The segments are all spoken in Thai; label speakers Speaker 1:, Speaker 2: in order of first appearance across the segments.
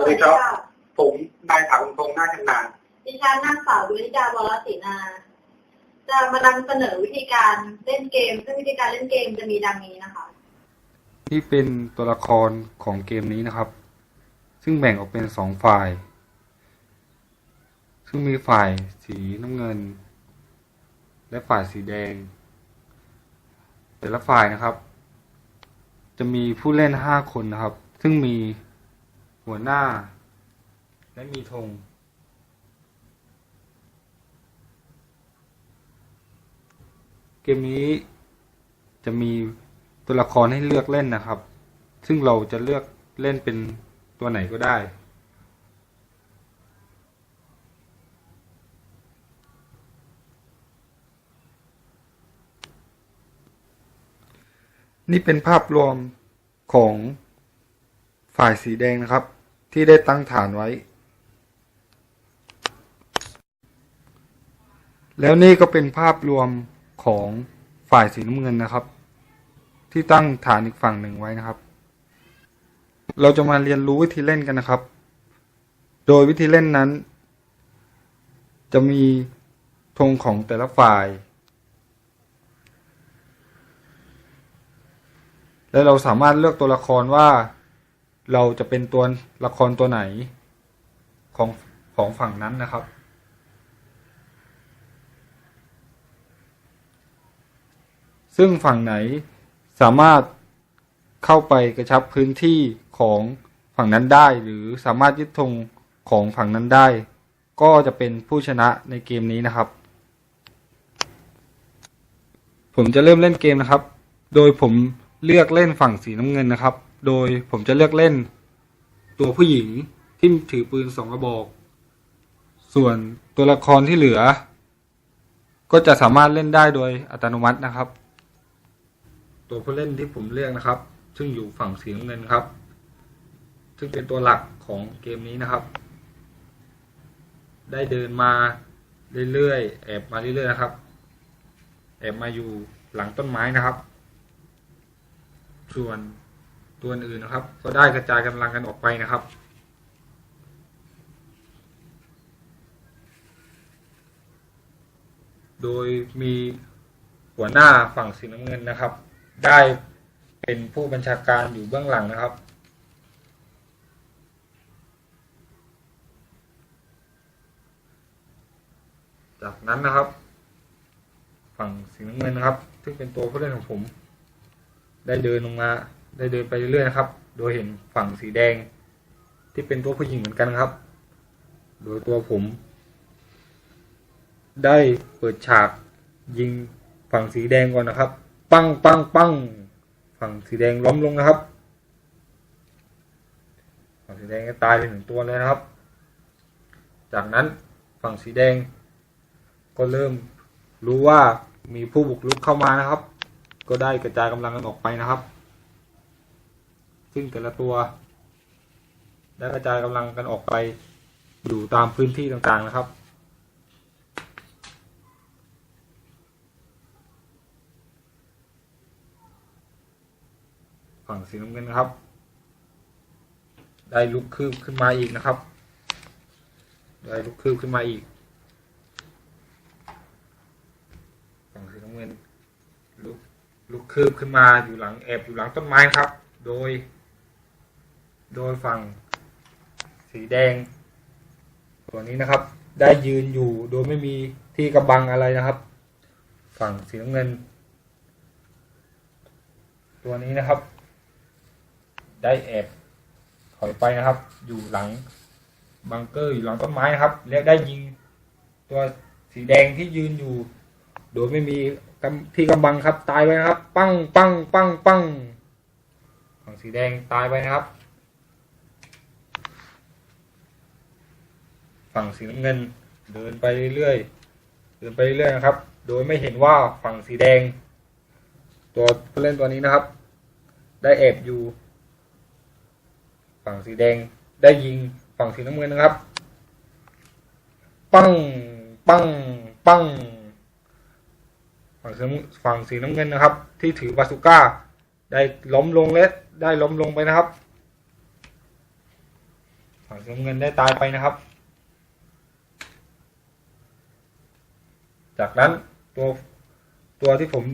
Speaker 1: วัสดีครับ ผมนายถาวรพงษ์นาคชำนาญ
Speaker 2: ดิฉันนางสาวดุลิดาบรศรีนา จะมานำเสนอวิธีการเล่นเกม ซึ่งวิธีการเล่นเกมจะมีดังนี้นะคะ
Speaker 3: นี่เป็นตัวละครของเกมนี้นะครับ ซึ่งแบ่งออกเป็นสองฝ่าย ซึ่งมีฝ่ายสีน้ำเงิน และฝ่ายสีแดง แต่ละฝ่ายนะครับ จะมีผู้เล่นห้าคนนะครับ ซึ่งมี หัวหน้า และมีธงเกมนี้จะมีตัวละครให้เลือกเล่นนะครับ ซึ่งเราจะเลือกเล่นเป็นตัวไหนก็ได้ นี่เป็นภาพรวมของ ฝ่ายสีแดงนะครับ ที่ได้ตั้งฐานไว้ แล้วนี่ก็เป็นภาพรวมของฝ่ายสีน้ำเงินนะครับ ที่ตั้งฐานอีกฝั่งหนึ่งไว้นะครับ เราจะมาเรียนรู้วิธีเล่นกันนะครับ โดยวิธีเล่นนั้น จะมีธงของแต่ละฝ่าย และเราสามารถเลือกตัวละครว่า เราจะเป็นตัวละครตัวไหนของของฝั่งนั้นนะครับ ซึ่งฝั่งไหนสามารถเข้าไปกระชับพื้นที่ของฝั่งนั้นได้ หรือสามารถยึดธงของฝั่งนั้นได้ ก็จะเป็นผู้ชนะในเกมนี้นะครับ ผมจะเริ่มเล่นเกมนะครับ โดยผม เลือกเล่นฝั่งสีน้ำเงินนะครับ โดยผมจะเลือกเล่น ตัวผู้หญิงที่ถือปืนสองกระบอก ส่วนตัวละครที่เหลือ ก็จะสามารถเล่นได้โดยอัตโนมัตินะครับ ตัวผู้เล่นที่ผมเลือกนะครับ ซึ่งอยู่ฝั่งสีน้ำเงินครับ ซึ่งเป็นตัวหลักของเกมนี้นะครับ ได้เดินมาเรื่อยๆแอบมาเรื่อยๆนะครับแอบมาอยู่หลังต้นไม้นะครับ ส่วนตัวอื่นนะครับ ก็ได้กระจายกำลังกันออกไปนะครับโดยมีหัวหน้าฝั่งสีน้ำเงินนะครับ ได้เป็นผู้บัญชาการอยู่เบื้องหลังนะครับ จากนั้นนะครับ ฝั่งสีน้ำเงินนะครับ ซึ่งเป็นตัวผู้เล่นของผม ได้เดินลงมา ได้เดินไปเรื่อยๆครับ โดยเห็นฝั่งสีแดง ที่เป็นตัวผู้หญิงเหมือนกันครับ โดยตัวผม ได้เปิดฉากยิงฝั่งสีแดงก่อนนะครับ ปังปังปังฝั่งสีแดงล้มลงนะครับ ฝั่งสีแดงก็ตายไปหนึ่งตัวเลยนะครับ จากนั้นฝั่งสีแดงก็เริ่มรู้ว่ามีผู้บุกรุกเข้ามานะครับ ก็ได้กระจายกำลังกันออกไปนะครับ ซึ่งแต่ละตัวได้กระจายกำลังกันออกไปอยู่ตามพื้นที่ต่างๆนะครับ ฝั่งสีน้ำเงินนะครับ ได้ลุกคืบขึ้นมาอีกนะครับ ได้ลุกคืบขึ้นมาอีก ฝั่งสีน้ำเงินลุก ลุกคืบขึ้นมาอยู่หลังแอบอยู่หลังต้นไม้ครับ โดย โดยฝั่งสีแดง ตัวนี้นะครับ ได้ยืนอยู่โดยไม่มีที่กำบังอะไรนะครับ ฝั่งสีน้ำเงิน ตัวนี้นะครับ ได้แอบถอยไปนะครับ อยู่หลังบังเกอร์อยู่หลังต้นไม้นะครับ และได้ยิงตัวสีแดงที่ยืนอยู่ โดยไม่มี ที่กำบังครับ ตายไปนะครับ ปั้งปั้งปั้งปั้งฝั่งสีแดงตายไปนะครับ ฝั่งสีน้ำเงิน เดินไปเรื่อยๆเดินไปเรื่อยๆนะครับ โดยไม่เห็นว่าฝั่งสีแดง ตัวผู้เล่นตัวนี้นะครับ ได้แอบอยู่ ฝั่งสีแดงได้ยิงฝั่งสีน้ำเงินนะครับ ปั้งปั้งปั้ง ฝั่งสีฝั่งสีน้ำเงินนะครับ ที่ถือบาสุก้า ได้ล้มลงและได้ล้มลงไปนะครับ ฝั่งสีน้ำเงินได้ตายไปนะครับ จากนั้นตัวตัวที่ผม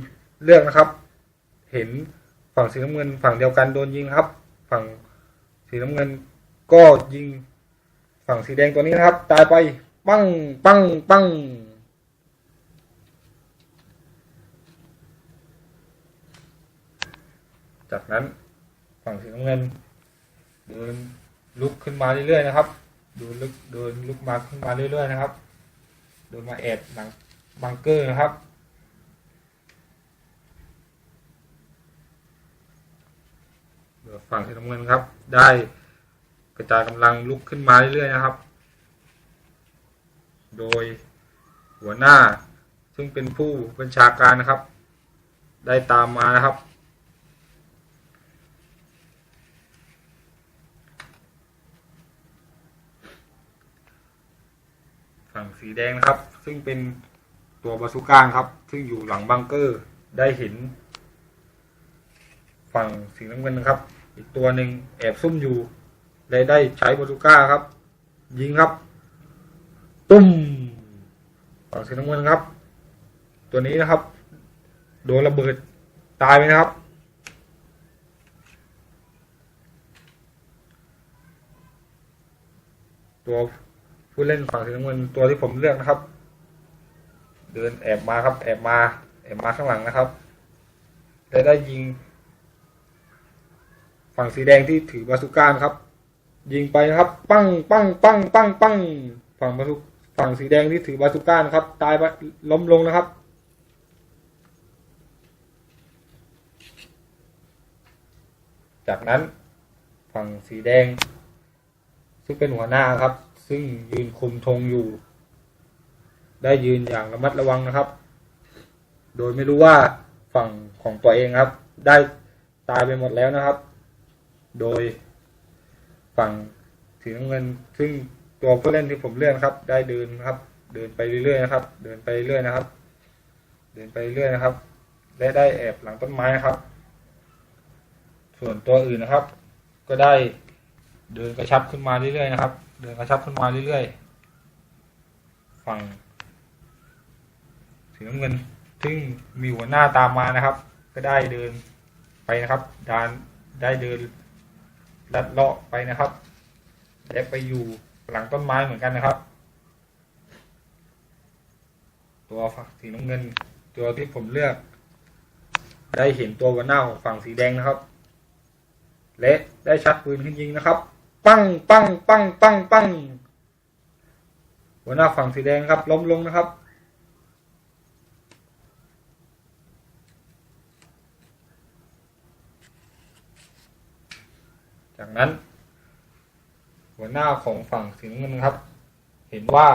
Speaker 3: เลือกนะครับ เห็นฝั่งสีน้ำเงิน ฝั่งเดียวกันโดนยิงครับ ฝั่งสีน้ำเงินก็ยิง ฝั่งสีแดงตัวนี้นะครับ ตายไป ปั้ง ปั้ง ปั้ง จากนั้นฝั่งสีน้ำเงิน เดินลุกขึ้นมาเรื่อยๆนะครับเดินลุกเดินลุกมาขึ้นมาเรื่อยๆนะครับเดินมาแอบหลังบังเกอร์นะครับ ฝั่งสีน้ำเงินครับ ได้กระจายกำลังลุกขึ้นมาเรื่อยๆนะครับ โดยหัวหน้าซึ่งเป็นผู้บัญชาการนะครับ ได้ตามมานะครับ ฝั่งสีแดงนะครับ ซึ่งเป็นตัวบาสุก้าครับ ซึ่งอยู่หลังบังเกอร์ได้เห็น ฝั่งสีน้ำเงินนะครับ อีกตัวหนึ่งแอบซุ่มอยู่เลยได้ใช้บาสุก้าครับ ยิงครับ ตุ้มฝั่งสีน้ำเงินครับ ตัวนี้นะครับ โดนระเบิดตายไปนะครับตัว ผู้เล่นฝั่งสีน้ำเงินตัวที่ผมเลือกนะครับ เดินแอบมาครับ แอบมา แอบมาข้างหลังนะครับและได้ยิง ฝั่งสีแดงที่ถือบาสุก้านะครับ ยิงไปนะครับ ปั้งปั้งปั้งปั้งปั้งฝั่งบาสุฝั่งสีแดงที่ถือบาสุก้านะครับ ตายล้มลงนะครับจากนั้นฝั่งสีแดง ซึ่งเป็นหัวหน้าครับ ซึ่งยืนคุมธงอยู่ ได้ยืนอย่างระมัดระวังนะครับ โดยไม่รู้ว่าฝั่งของตัวเองครับ ได้ตายไปหมดแล้วนะครับ โดยฝั่งสีน้ำเงินซึ่งตัวผู้เล่นที่ผมเลื่อนครับ ได้เดินครับ เดินไปเรื่อยๆนะครับ เดินไปเรื่อยๆนะครับ เดินไปเรื่อยๆนะครับ และได้แอบหลังต้นไม้นะครับ ส่วนตัวอื่นนะครับ ก็ได้เดินกระชับขึ้นมาเรื่อยๆนะครับ เดินกระชับขึ้นมาเรื่อยๆ ฝั่งสีน้ำเงิน ซึ่งมีหัวหน้าตามมานะครับ ก็ได้เดินไปนะครับดานได้เดินลัดเลาะไปนะครับ และไปอยู่หลังต้นไม้เหมือนกันนะครับ ตัวฝั่งสีน้ำเงิน ตัวที่ผมเลือก ได้เห็นตัวหัวหน้าของฝั่งสีแดงนะครับ และได้ชักปืนขึ้นยิงนะครับ ปั้งปั้งปั้งปั้งปั้งหัวหน้าฝั่งสีแดงครับ ล้มลงนะครับ จากนั้น หัวหน้าของฝั่งสีน้ำเงินครับ เห็นว่า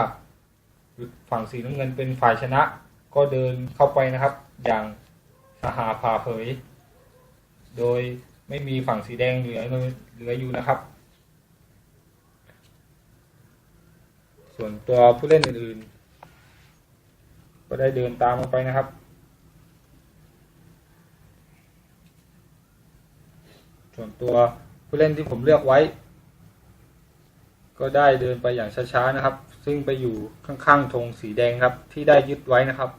Speaker 3: ฝั่งสีน้ำเงินเป็นฝ่ายชนะ ก็เดินเข้าไปนะครับ อย่างสหาพาเผย โดยไม่มีฝั่งสีแดงเหลือเหลืออยู่นะครับ ส่วนตัวผู้เล่นอื่นๆ ก็ได้เดินตามลงไปนะครับ ส่วนตัวผู้เล่นที่ผมเลือกไว้ ก็ได้เดินไปอย่างช้าๆนะครับ ซึ่งไปอยู่ข้างๆธงสีแดงครับ ที่ได้ยึดไว้นะครับ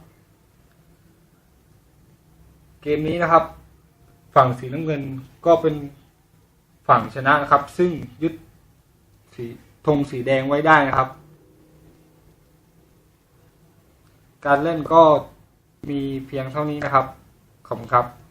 Speaker 3: เกมนี้นะครับ ฝั่งสีน้ำเงินก็เป็นฝั่งชนะนะครับ ซึ่งยึดสีธงสีแดงไว้ได้นะครับ การเล่นก็มีเพียงเท่านี้นะครับ ขอบคุณครับ